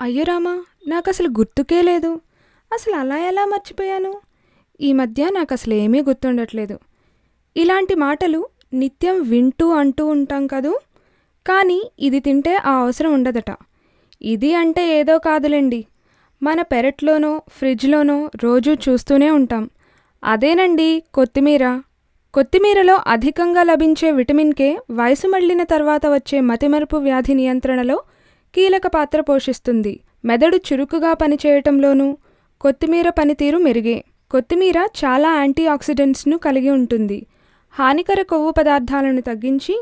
అయ్యో రామా నాకు అసలు గుర్తుకే లేదు. అసలు అలా ఎలా మర్చిపోయాను? ఈ మధ్య నాకు అసలు ఏమీ గుర్తుండట్లేదు. ఇలాంటి మాటలు నిత్యం వింటూ అంటూ ఉంటాం కదూ? కానీ ఇది తింటే ఆ అవసరం ఉండదట. ఇది అంటే ఏదో కాదులేండి. మన పెరట్లోనో ఫ్రిడ్జ్లోనో రోజూ చూస్తూనే ఉంటాం. అదేనండి కొత్తిమీర. కొత్తిమీరలో అధికంగా లభించే విటమిన్ కే వయసు మళ్ళిన తర్వాత వచ్చే మతిమరుపు వ్యాధి నియంత్రణలో కీలక పాత్ర పోషిస్తుంది. మెదడు చురుకుగా పనిచేయటంలోనూ కొత్తిమీర పనితీరు మెరుగే. కొత్తిమీర చాలా యాంటీ ఆక్సిడెంట్స్ను కలిగి ఉంటుంది. హానికర కొవ్వు పదార్థాలను తగ్గించి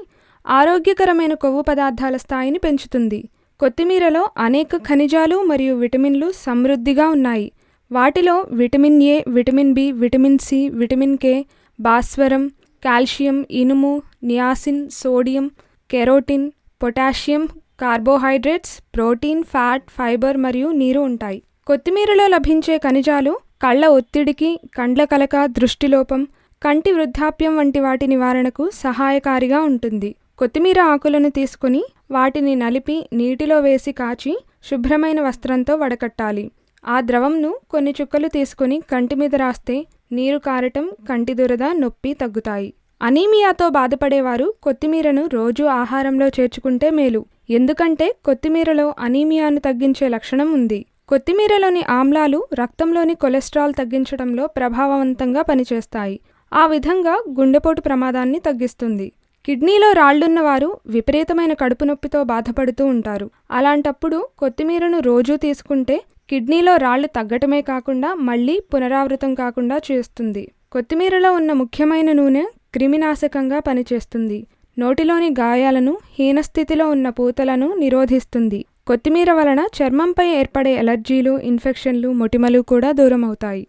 ఆరోగ్యకరమైన కొవ్వు పదార్థాల స్థాయిని పెంచుతుంది. కొత్తిమీరలో అనేక ఖనిజాలు మరియు విటమిన్లు సమృద్ధిగా ఉన్నాయి. వాటిలో vitamin A vitamin B vitamin C vitamin K భాస్వరం కాల్షియం ఇనుము niacin sodium carotene potassium carbohydrates protein fat fibre మరియు నీరు ఉంటాయి. కొత్తిమీరలో లభించే ఖనిజాలు కళ్ళ ఒత్తిడికి కండ్ల కలక దృష్టిలోపం కంటి వృద్ధాప్యం వంటి వాటి నివారణకు సహాయకారిగా ఉంటుంది. కొత్తిమీర ఆకులను తీసుకుని వాటిని నలిపి నీటిలో వేసి కాచి శుభ్రమైన వస్త్రంతో వడకట్టాలి. ఆ ద్రవంను కొన్ని చుక్కలు తీసుకుని కంటి మీద రాస్తే నీరు కారటం కంటి దురద నొప్పి తగ్గుతాయి. అనీమియాతో బాధపడేవారు కొత్తిమీరను రోజూ ఆహారంలో చేర్చుకుంటే మేలు. ఎందుకంటే కొత్తిమీరలో అనీమియాను తగ్గించే లక్షణం ఉంది. కొత్తిమీరలోని ఆమ్లాలు రక్తంలోని కొలెస్ట్రాల్ తగ్గించడంలో ప్రభావవంతంగా పనిచేస్తాయి. ఆ విధంగా గుండెపోటు ప్రమాదాన్ని తగ్గిస్తుంది. కిడ్నీలో రాళ్ళున్నవారు విపరీతమైన కడుపు నొప్పితో బాధపడుతూ ఉంటారు. అలాంటప్పుడు కొత్తిమీరను రోజూ తీసుకుంటే కిడ్నీలో రాళ్ళు తగ్గటమే కాకుండా మళ్ళీ పునరావృతం కాకుండా చేస్తుంది. కొత్తిమీరలో ఉన్న ముఖ్యమైన నూనె క్రిమినాశకంగా పనిచేస్తుంది. నోటిలోని గాయాలను హీనస్థితిలో ఉన్న పూతలను నిరోధిస్తుంది. కొత్తిమీర వలన చర్మంపై ఏర్పడే ఎలర్జీలు ఇన్ఫెక్షన్లు మొటిమలు కూడా దూరమవుతాయి.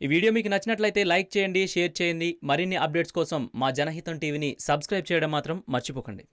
ఈ వీడియో మీకు నచ్చినట్లయితే లైక్ చేయండి షేర్ చేయండి. మరిన్ని అప్డేట్స్ కోసం మా జనహితం టీవీని సబ్స్క్రైబ్ చేయడం మాత్రం మర్చిపోకండి.